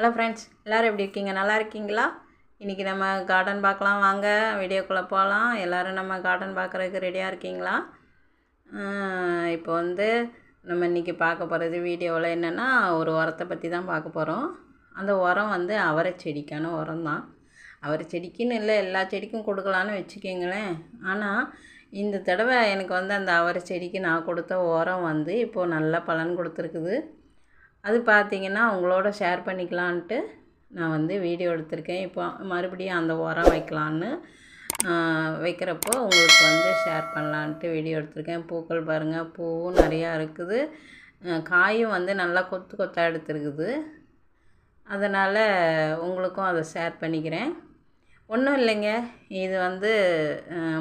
Hello friends எல்லோரும் எப்படி இருக்கீங்க? நல்லா இருக்கீங்களா? இன்றைக்கி நம்ம கார்டன் பார்க்கலாம். வாங்க வீடியோக்குள்ளே போகலாம் எல்லோரும் நம்ம கார்டன் பார்க்குறதுக்கு ரெடியாக இருக்கீங்களா? இப்போ வந்து நம்ம இன்றைக்கி பார்க்க போகிறது வீடியோவில் என்னென்னா ஒரு உரத்தை பற்றி தான் பார்க்க போகிறோம் அந்த உரம் வந்து அவரை செடிக்கான உரம் தான். அவரை செடிக்குன்னு இல்லை எல்லா செடிக்கும் கொடுக்கலான்னு வச்சுக்கோங்களேன். ஆனால் இந்த தடவை எனக்கு வந்து அந்த அவரை செடிக்கு நான் கொடுத்த உரம் வந்து இப்போது நல்ல பலன் கொடுத்துருக்குது. அது பார்த்திங்கன்னா உங்களோட ஷேர் பண்ணிக்கலான்ட்டு நான் வந்து வீடியோ எடுத்திருக்கேன். இப்போ மறுபடியும் அந்த உரம் வைக்கலான்னு வைக்கிறப்போ உங்களுக்கு வந்து ஷேர் பண்ணலான்ட்டு வீடியோ எடுத்திருக்கேன். பூக்கள் பாருங்கள் பூவும் நிறையா இருக்குது. காயும் வந்து நல்லா கொத்து கொத்தாக எடுத்துருக்குது. அதனால் உங்களுக்கும் அதை ஷேர் பண்ணிக்கிறேன். ஒன்றும் இல்லைங்க. இது வந்து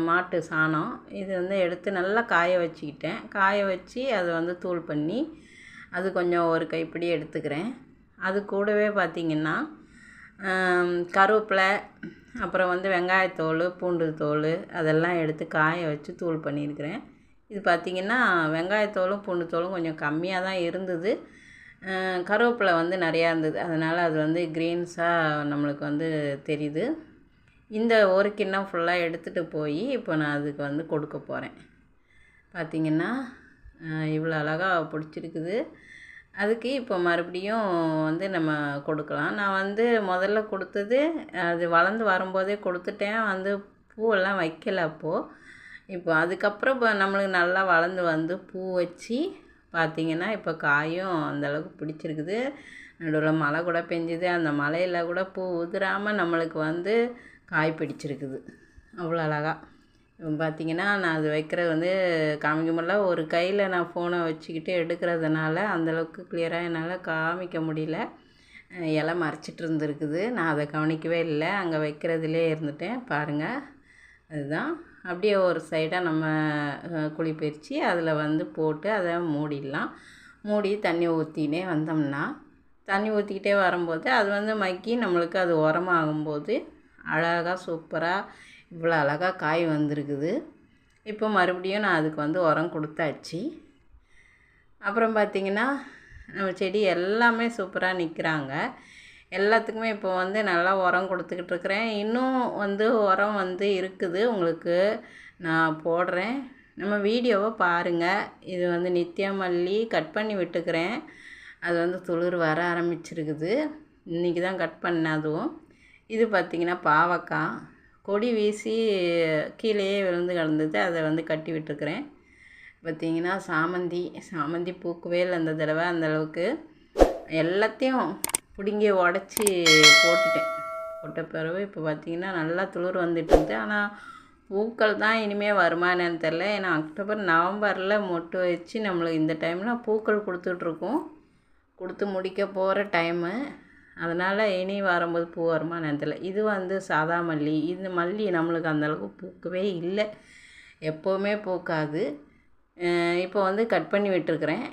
மாட்டு சாணம். இது வந்து எடுத்து நல்லா காய வச்சுக்கிட்டேன். காய வச்சு அதை வந்து தூள் பண்ணி அது கொஞ்சம் ஒரு கைப்பிடி எடுத்துக்கிறேன். அது கூடவே பார்த்திங்கன்னா கருவேப்பிலை அப்புறம் வந்து வெங்காயத்தோல் பூண்டு தோல் அதெல்லாம் எடுத்து காய வச்சு தூள் பண்ணியிருக்கிறேன். இது பார்த்திங்கன்னா வெங்காயத்தோலும் பூண்டு தோலும் கொஞ்சம் கம்மியாக தான் இருந்தது. கருவேப்பிலை வந்து நிறையா இருந்தது. அதனால் அது வந்து க்ரீன்ஸாக நம்மளுக்கு வந்து தெரியுது. இந்த ஒரு கிண்ணம் ஃபுல்லாக எடுத்துகிட்டு போய் இப்போ நான் அதுக்கு வந்து கொடுக்க போகிறேன் பார்த்திங்கன்னா இவ்வளோ அழகாக பிடிச்சிருக்குது. அதுக்கு இப்போ மறுபடியும் வந்து நம்ம கொடுக்கலாம். நான் வந்து முதல்ல கொடுத்தது அது வளர்ந்து வரும்போதே கொடுத்துட்டேன். வந்து பூவெல்லாம் வைக்கல அப்போது இப்போ அதுக்கப்புறம் இப்போ நம்மளுக்கு நல்லா வளர்ந்து வந்து பூ வச்சு பார்த்திங்கன்னா இப்போ காயும் அந்தளவுக்கு பிடிச்சிருக்குது. நடுவில் மழை கூட பெஞ்சுது. அந்த மழையில் கூட பூ உதிராமல் நம்மளுக்கு வந்து காய் பிடிச்சிருக்குது. அவ்வளோ அழகாக பார்த்திங்கன்னா நான் அது வைக்கிறது வந்து காமிக்க முடியல. ஒரு கையில் நான் ஃபோனை வச்சுக்கிட்டு எடுக்கிறதுனால அந்தளவுக்கு கிளியராக என்னால் காமிக்க முடியல. இலை மறைச்சிட்டு இருந்துருக்குது. நான் அதை கவனிக்கவே இல்லை. அங்கே வைக்கிறதுலே இருந்துட்டேன். பாருங்கள் அதுதான். அப்படியே ஒரு சைடாக நம்ம குழி பறித்து அதில் வந்து போட்டு அதை மூடிடலாம். மூடி தண்ணி ஊற்றினே வந்தோம்னா தண்ணி ஊற்றிக்கிட்டே வரும்போது அது வந்து மக்கி நம்மளுக்கு அது உரமாகும்போது அழகாக சூப்பராக இவ்வளோ அழகாக காய் வந்திருக்குது. இப்போ மறுபடியும் நான் அதுக்கு வந்து உரம் கொடுத்தாச்சு. அப்புறம் பார்த்திங்கன்னா நம்ம செடி எல்லாமே சூப்பராக நிற்கிறாங்க. எல்லாத்துக்குமே இப்போ வந்து நல்லா உரம் கொடுத்துக்கிட்டு இருக்கிறேன். இன்னும் வந்து உரம் வந்து இருக்குது. உங்களுக்கு நான் போடுறேன். நம்ம வீடியோவை பாருங்கள் இது வந்து நித்யா கட் பண்ணி விட்டுக்கிறேன். அது வந்து துளிர் வர ஆரம்பிச்சிருக்குது. இன்றைக்கி தான் கட் பண்ணேன் அதுவும் இது பார்த்திங்கன்னா பாவக்காய். கொடி வீசி கீழேயே விழுந்து கிடந்தது. அதை வந்து கட்டி விட்டுருக்குறேன். பார்த்திங்கன்னா சாமந்தி சாமந்தி பூக்கவே இல்லை அந்த தடவை அந்தளவுக்கு எல்லாத்தையும் பிடுங்கி உடச்சி போட்டுட்டேன். போட்ட பிறகு இப்போ பார்த்திங்கன்னா நல்லா துளிர் வந்துட்டு ஆனால் பூக்கள் தான் இனிமேல் வருமா என்னன்னு தெரில ஏன்னா அக்டோபர் நவம்பரில் மொட்டு வச்சு நம்மளுக்கு இந்த டைமில் பூக்கள் கொடுத்துட்ருக்கோம் கொடுத்து முடிக்க போகிற டைமு அதனால் இனி வரும்போது பூ வருமா நேரத்தில் இது வந்து சாதா மல்லி. இந்த மல்லி நம்மளுக்கு அந்தளவுக்கு பூக்கவே இல்லை. எப்போவுமே பூக்காது. இப்போ வந்து கட் பண்ணி விட்டுருக்குறேன்.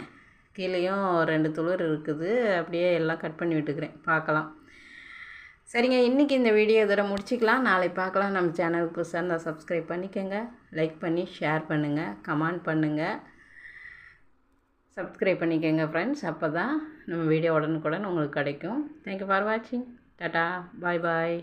கீழேயும் ரெண்டு துளிர் இருக்குது. அப்படியே எல்லாம் கட் பண்ணி விட்டுக்கிறேன். பார்க்கலாம். சரிங்க இன்றைக்கி இந்த வீடியோ இதோட முடிச்சிக்கலாம். நாளை பார்க்கலாம். நம்ம சேனலுக்கு புதுசாக இருந்தால் சப்ஸ்கிரைப் பண்ணிக்கோங்க. லைக் பண்ணி ஷேர் பண்ணுங்கள் கமெண்ட் பண்ணுங்கள் சப்ஸ்கிரைப் பண்ணிக்கோங்க ஃப்ரெண்ட்ஸ் அப்போ தான் நம்ம வீடியோ உடனுக்குடன் உங்களுக்கு கிடைக்கும். தேங்க்யூ ஃபார் வாட்சிங் டாட்டா பாய் பாய்